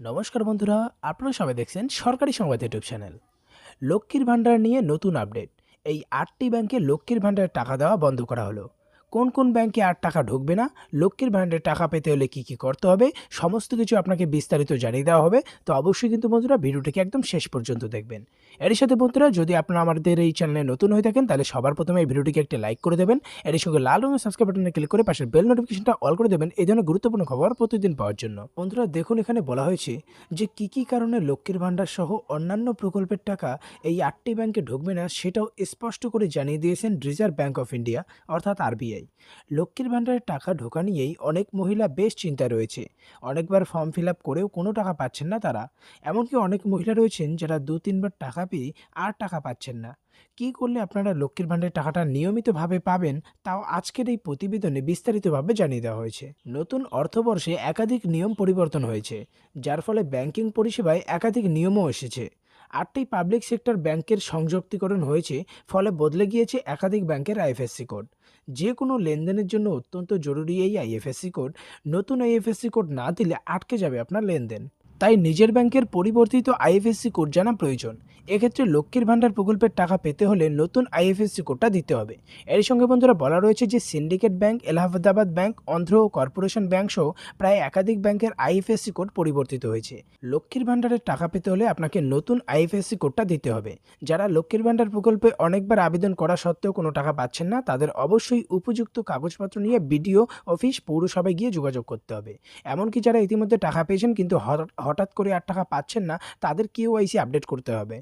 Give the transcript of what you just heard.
নমস্কার বন্ধুরা, আপনারা সবাই দেখছেন সরকারি সংবাদ ইউটিউব চ্যানেল। লক্ষ্মীর ভাণ্ডার নিয়ে নতুন আপডেট। এই আটটি ব্যাংকে লক্ষ্মীর ভাণ্ডারের টাকা দেওয়া বন্ধ করা হলো। কোন কোন ব্যাংকে আর টাকা ঢুকবে না, লক্ষ্মীর ভাণ্ডারে টাকা পেতে হলে কি কি করতে হবে, সমস্ত কিছু আপনাকে বিস্তারিত জানিয়ে দেওয়া হবে। তো অবশ্যই কিন্তু বন্ধুরা ভিডিওটিকে একদম শেষ পর্যন্ত দেখবেন। এর সাথে বন্ধুরা যদি আপনারা আমাদের এই চ্যানেলে নতুন হয়ে থাকেন, তাহলে সবার প্রথমে এই ভিডিওটিকে একটি লাইক করে দেবেন। এর সঙ্গে লাল রঙের সাবস্ক্রাইব বাটনে ক্লিক করে পাশের বেল নোটিফিকেশনটা অল করে দেবেন এই ধরনের গুরুত্বপূর্ণ খবর প্রতিদিন পাওয়ার জন্য। বন্ধুরা দেখুন, এখানে বলা হয়েছে যে কি কি কারণে লক্ষ্মীর ভাণ্ডার সহ অন্যান্য প্রকল্পের টাকা এই আটটি ব্যাংকে ঢুকবে না, সেটাও স্পষ্ট করে জানিয়ে দিয়েছেন Reserve Bank of India, RBI RBI লক্ষ্মীর ভাণ্ডারের টাকা ঢোকা নিয়েই অনেক মহিলা বেশ চিন্তায় রয়েছে। অনেকবার ফর্ম ফিল আপ করেও কোনো টাকা পাচ্ছেন না তারা। এমনকি অনেক মহিলা রয়েছেন যারা দু, তিনবার টাকা পেয়ে আর টাকা পাচ্ছেন না। কী করলে আপনারা লক্ষ্মীর ভাণ্ডারের টাকাটা নিয়মিতভাবে পাবেন, তাও আজকের এই প্রতিবেদনে বিস্তারিতভাবে জানিয়ে দেওয়া হয়েছে। নতুন অর্থবর্ষে একাধিক নিয়ম পরিবর্তন হয়েছে, যার ফলে ব্যাংকিং পরিষেবায় একাধিক নিয়মও এসেছে। আটটি পাবলিক সেক্টর ব্যাংকের সংযুক্তিকরণ হয়েছে, ফলে বদলে গিয়েছে একাধিক ব্যাংকের আইএফএসসি কোড যে কোনো লেনদেনের জন্য অত্যন্ত জরুরি এই আইএফএসসি কোড নতুন আইএফএসসি কোড না দিলে আটকে যাবে আপনার লেনদেন। তাই নিজের ব্যাংকের পরিবর্তিত আইএফএসসি কোড জানা প্রয়োজন। এক্ষেত্রে লক্ষ্মীর ভাণ্ডার প্রকল্পের টাকা পেতে হলে নতুন আইএফএসসি কোডটা দিতে হবে। এর সঙ্গে বন্ধুরা বলা রয়েছে যে syndicate bank, Allahabad bank, Andhra corporation bank সহ প্রায় একাধিক ব্যাংকের আইএফএসসি কোড পরিবর্তিত হয়েছে। লক্ষ্মীর ভাণ্ডারের টাকা পেতে হলে আপনাকে নতুন আইএফএসসি কোডটা দিতে হবে। যারা লক্ষ্মীর ভাণ্ডার প্রকল্পে অনেকবার আবেদন করা সত্ত্বেও কোনো টাকা পাচ্ছেন না, তাদের অবশ্যই উপযুক্ত কাগজপত্র নিয়ে বিডিও অফিস পৌরসভায় গিয়ে যোগাযোগ করতে হবে। এমনকি যারা ইতিমধ্যে টাকা পেয়েছেন কিন্তু হঠাৎ- করে আর টাকা পাচ্ছেন না তাদের কেওয়াইসি আপডেট করতে হবে।